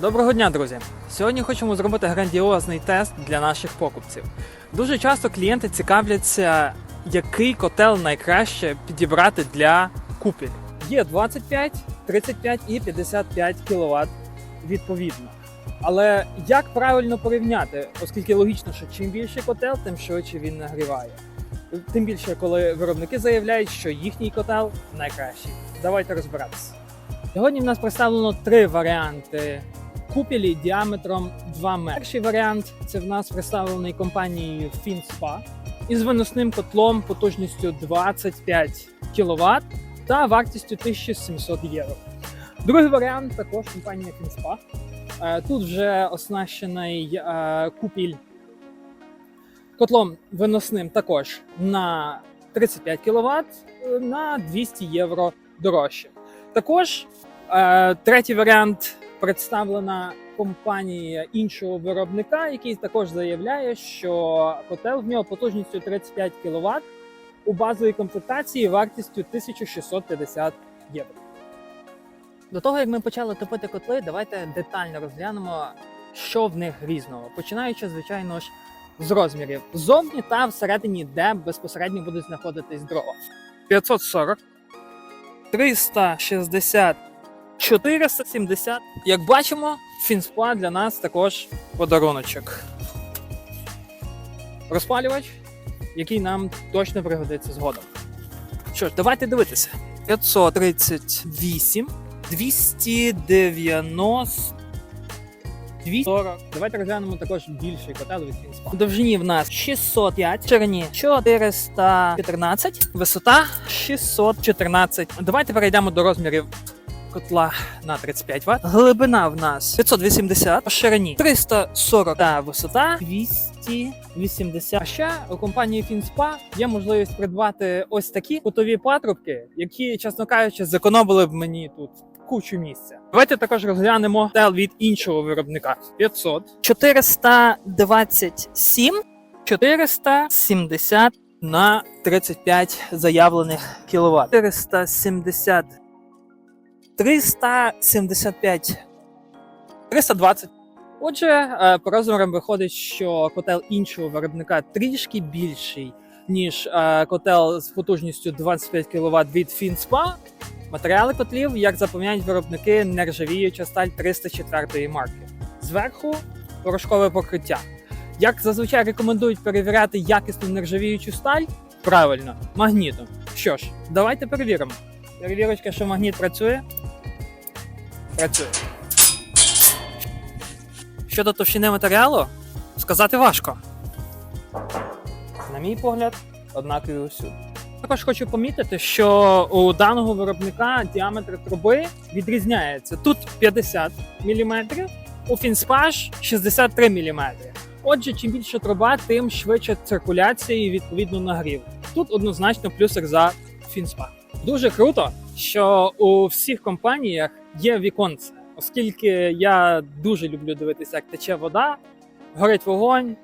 Доброго дня, друзі! Сьогодні хочемо зробити грандіозний тест для наших покупців. Дуже часто клієнти цікавляться, який котел найкраще підібрати для купель. Є 25, 35 і 55 кВт відповідно. Але як правильно порівняти, оскільки логічно, що чим більший котел, тим швидше він нагріває. Тим більше, коли виробники заявляють, що їхній котел найкращий. Давайте розбиратися. Сьогодні в нас представлено три варіанти купелі діаметром 2 метри. Перший варіант це в нас представлений компанією FinSpa із виносним котлом потужністю 25 кВт та вартістю 1700 євро. Другий варіант також компанія FinSpa. Е, Тут вже оснащений е, купіль котлом виносним також на 35 кВт на 200 євро дорожче. Також е, третій варіант представлена компанія іншого виробника, який також заявляє, що котел в нього потужністю 35 кВт у базовій комплектації вартістю 1650 євро. До того як ми почали топити котли, давайте детально розглянемо, що в них різного. Починаючи, звичайно ж, з розмірів ззовні та всередині, де безпосередньо будуть знаходитись дрова. 540, 360, 470. Як бачимо, фінспа для нас також подаруночок. Розпалювач, який нам точно пригодиться згодом. Що ж, давайте дивитися. 538, 290, 240. Давайте розглянемо також більший котел від Фінспа. У довжині в нас 605, в ширині 414, висота 614. Давайте перейдемо до розмірів котла на 35 Вт. Глибина в нас 580, по ширині 340 та висота 280. А ще у компанії FinSpa є можливість придбати ось такі кутові патрубки, які, чесно кажучи, зекономили б мені тут. Кучу місця. Давайте також розглянемо тел від іншого виробника 500, 427, 470 на 35 заявлених кВт. 470 375 320. Отже, е, по розмірам виходить, що котел іншого виробника трішки більший, ніж е, котел з потужністю 25 кВт від FinSpa. Матеріали котлів, як запевняють виробники, нержавіюча сталь 304 марки. Зверху порошкове покриття. Як зазвичай рекомендують перевіряти якісну нержавіючу сталь, правильно, магнітом. Що ж, давайте перевіримо. Перевірочка, що магніт працює. Працює. Щодо товщини матеріалу, сказати важко. На мій погляд, однакові усюди. Також хочу помітити, що у даного виробника діаметр труби відрізняється. Тут 50 мм, у Фінспаш 63 мм. Отже, чим більше труба, тим швидше циркуляція і відповідно нагрів. Тут однозначно плюсик за Фінспа. Дуже круто, що у всіх компаніях є віконце, оскільки я дуже люблю дивитися, як тече вода, горить вогонь.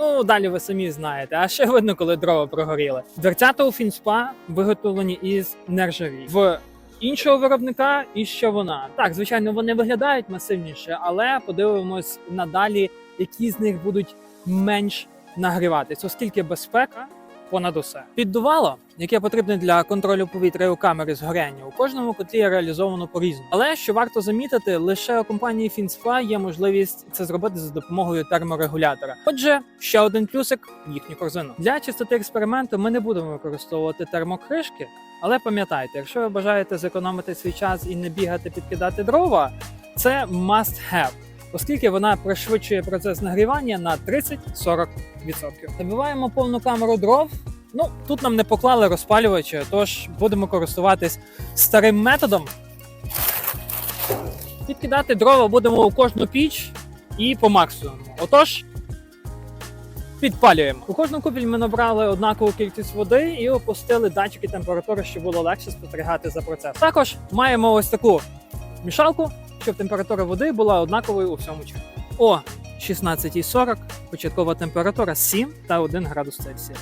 Ну, далі ви самі знаєте, а ще видно, коли дрова прогоріли. Дверцята у Фінспа виготовлені із нержаві. В іншого виробника і що вона. Так, звичайно, вони виглядають масивніше, але подивимось надалі, які з них будуть менш нагріватись, оскільки безпека понад усе. Піддувало, яке потрібне для контролю повітря у камери згоряння, у кожному котлі реалізовано по-різному. Але що варто замітити, лише у компанії Фінспа є можливість це зробити за допомогою терморегулятора. Отже, ще один плюсик їхню корзину. Для чистоти експерименту ми не будемо використовувати термокришки, але пам'ятайте, якщо ви бажаєте зекономити свій час і не бігати підкидати дрова, це must have. Оскільки вона пришвидшує процес нагрівання на 30-40%. Набиваємо повну камеру дров. Ну тут нам не поклали розпалювача, тож будемо користуватись старим методом. Підкидати дрова будемо у кожну піч і по максимуму. Отож, підпалюємо. У кожну купіль ми набрали однакову кількість води і опустили датчики температури, щоб було легше спостерігати за процесом. Також маємо ось таку мішалку, щоб температура води була однаковою у всьому часі. О 16.40 початкова температура 7 та 1 градус Цельсія.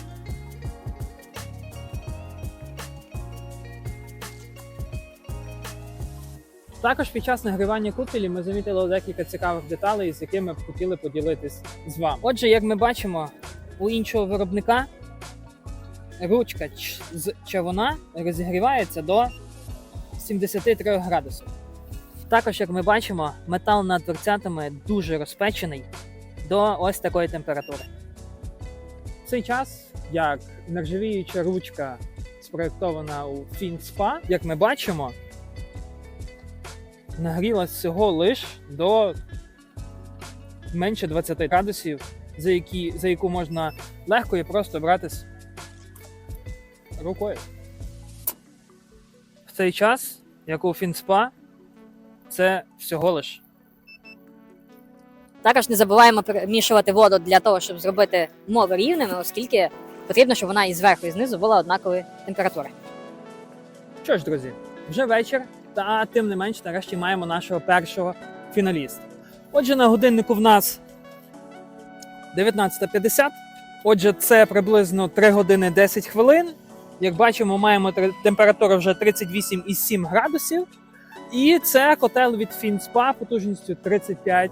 Також під час нагрівання купелі ми замітили декілька цікавих деталей, з якими б хотіли поділитись з вами. Отже, як ми бачимо, у іншого виробника ручка з червона розігрівається до 73 градусів. Також, як ми бачимо, метал над дверцятами дуже розпечений до ось такої температури. В цей час, як нержавіюча ручка спроєктована у FinSpa, як ми бачимо, нагрілась всього лиш до менше 20 градусів, за, які, за яку можна легко і просто братись рукою. В цей час, як у FinSpa, це всього лиш Також не забуваємо перемішувати воду для того, щоб зробити мови рівними, оскільки потрібно, щоб вона і зверху, і знизу була однакової температури. Що ж, друзі, вже вечір, та тим не менш, нарешті маємо нашого першого фіналіста. Отже, на годиннику в нас 19.50. Отже, це приблизно 3 години 10 хвилин. Як бачимо, маємо температуру вже 38,7 градусів. І це котел від FinSpa потужністю 35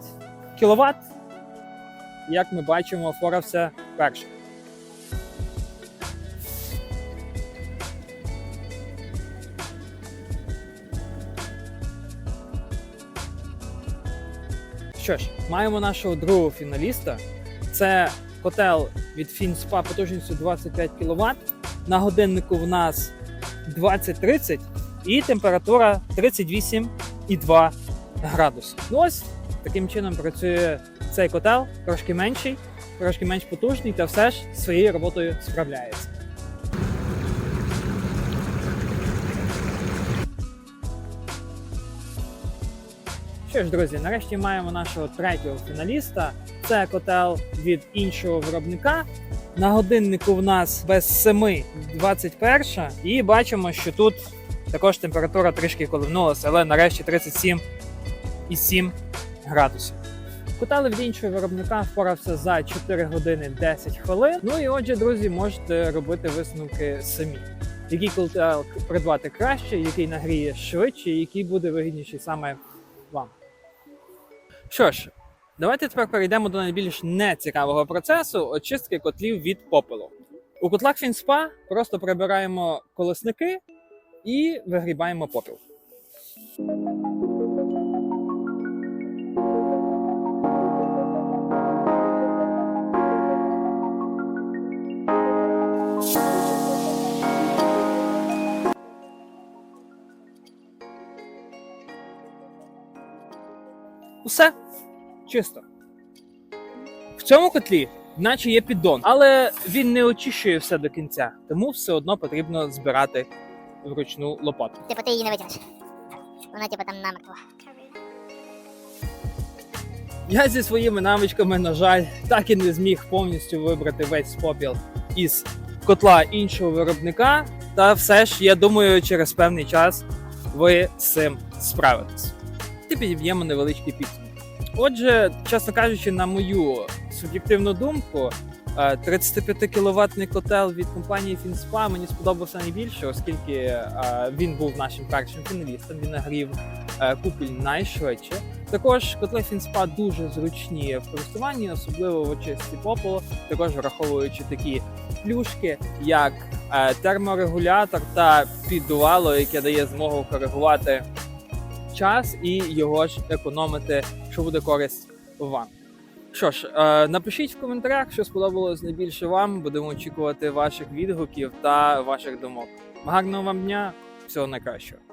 кВт. Як ми бачимо, впорався перший. Що ж, маємо нашого другого фіналіста. Це котел від FinSpa потужністю 25 кВт. На годиннику в нас 20-30 і температура 38,2 градуси. Ну ось таким чином працює цей котел, трошки менший, трошки менш потужний, та все ж своєю роботою справляється. Що ж, друзі, нарешті маємо нашого третього фіналіста. Це котел від іншого виробника. На годиннику в нас без 7 21 і бачимо, що тут також температура трішки коливнулася, але нарешті 37,7 градусів. Від іншого виробника впорався за 4 години 10 хвилин. Ну і отже, друзі, можете робити висновки самі. Який котел придбати краще, який нагріє швидше, який буде вигідніший саме вам. Що ж, давайте тепер перейдемо до найбільш нецікавого процесу очистки котлів від попелу. У котлах FinSpa просто прибираємо колесники і вигрібаємо попіл. Усе чисто. В цьому котлі, наче є піддон, але він не очищує все до кінця, тому все одно потрібно збирати вручну лопату. Типу ти її не витягнеш. Вона типу там намертво. Я зі своїми навичками, на жаль, так і не зміг повністю вибрати весь попіл із котла іншого виробника. Та все ж, я думаю, через певний час ви з цим справитесь. І підіб'ємо невеличкий підсумок. Отже, чесно кажучи, на мою суб'єктивну думку, 35 кВт котел від компанії FinSpa мені сподобався найбільше, оскільки е, він був нашим першим фіналістом. Він нагрів е, купіль найшвидше. Також котли FinSpa дуже зручні в користуванні, особливо в очистці попелу, також враховуючи такі плюшки, як е, терморегулятор та піддувало, яке дає змогу коригувати час і його ж економити, що буде користь вам. Що ж, е, напишіть в коментарях, що сподобалось найбільше вам. Будемо очікувати ваших відгуків та ваших думок. Гарного вам дня, всього найкращого.